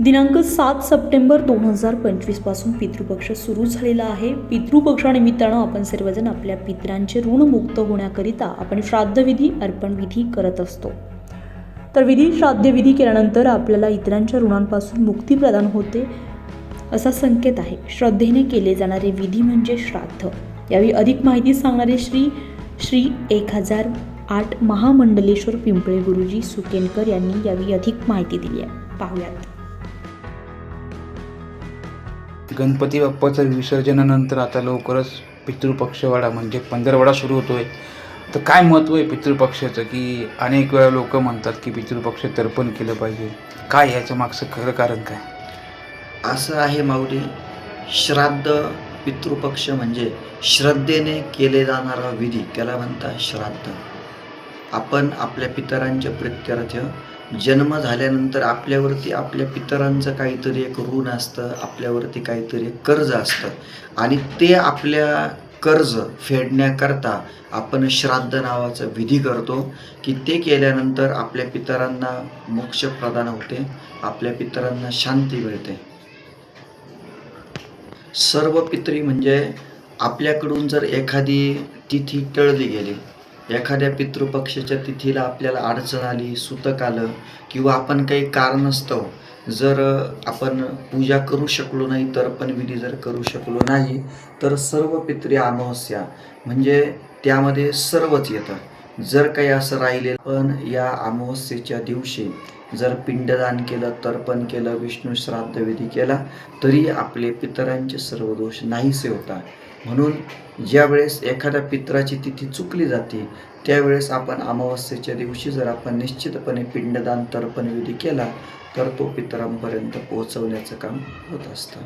दिनांक सात सप्टेंबर दोन हजार पंचवीसपासून पितृपक्ष सुरू झालेला आहे. पितृपक्षानिमित्तानं आपण सर्वजण आपल्या पितरांचे ऋणमुक्त होण्याकरिता आपण श्राद्धविधी अर्पणविधी करत असतो. तर विधी श्राद्धविधी केल्यानंतर आपल्याला इतरांच्या ऋणांपासून मुक्ती प्रदान होते असा संकेत आहे. श्रद्धेने केले जाणारे विधी म्हणजे श्राद्ध. यावेळी अधिक माहिती सांगणारे श्री श्री एक हजार आठ महामंडलेश्वर पिंपळे गुरुजी सुकेनकर यांनी यावेळी अधिक माहिती दिली आहे. पाहूयात. गणपती बाप्पाचं विसर्जनानंतर आता लवकरच पितृपक्षवाडा म्हणजे पंधरवडा सुरू होतोय. तर काय महत्त्व आहे पितृपक्षाचं? की अनेक वेळा लोक म्हणतात की पितृपक्ष तर्पण केलं पाहिजे. काय याचं मागचं खरं कारण काय? असं आहे माऊली. श्राद्ध पितृपक्ष म्हणजे श्रद्धेने केले जाणारा विधी. त्याला म्हणतात श्राद्ध. आपण आपल्या पितरांच्या प्रत्यर्थ जन्म झाल्यानंतर आपल्यावरती आपल्या पितरांचं काहीतरी एक ऋण असतं आपल्यावरती काहीतरी एक कर्ज असतं. आणि ते आपल्या कर्ज फेडण्याकरता आपण श्राद्ध नावाचा विधी करतो की ते केल्यानंतर आपल्या पितरांना मोक्ष प्रदान होते आपल्या पितरांना शांती मिळते. सर्व पितरी म्हणजे आपल्याकडून जर एखादी तिथी टळली गेली एखाद्या पितृपक्षाच्या तिथीला आपल्याला अडचण आली सुतक आलं किंवा आपण काही कारणास्तव जर आपण पूजा करू शकलो नाही तर पण विधी जर करू शकलो नाही तर सर्व पितृ अमावस्या म्हणजे त्यामध्ये सर्वच येतं जर काही असं राहिले पण या अमावस्येच्या दिवशी जर पिंडदान केलं तर्पण केलं विष्णू श्राद्धविधी केला तरी आपले पितरांचे सर्व दोष नाहीसे होतात. म्हणून ज्यावेळेस एखाद्या पितराची तिथी चुकली जाते त्यावेळेस आपण अमावस्येच्या दिवशी जर आपण निश्चितपणे पिंडदान तर्पण विधी केला तर तो पितरांपर्यंत पोहोचवण्याचं काम होत असतं.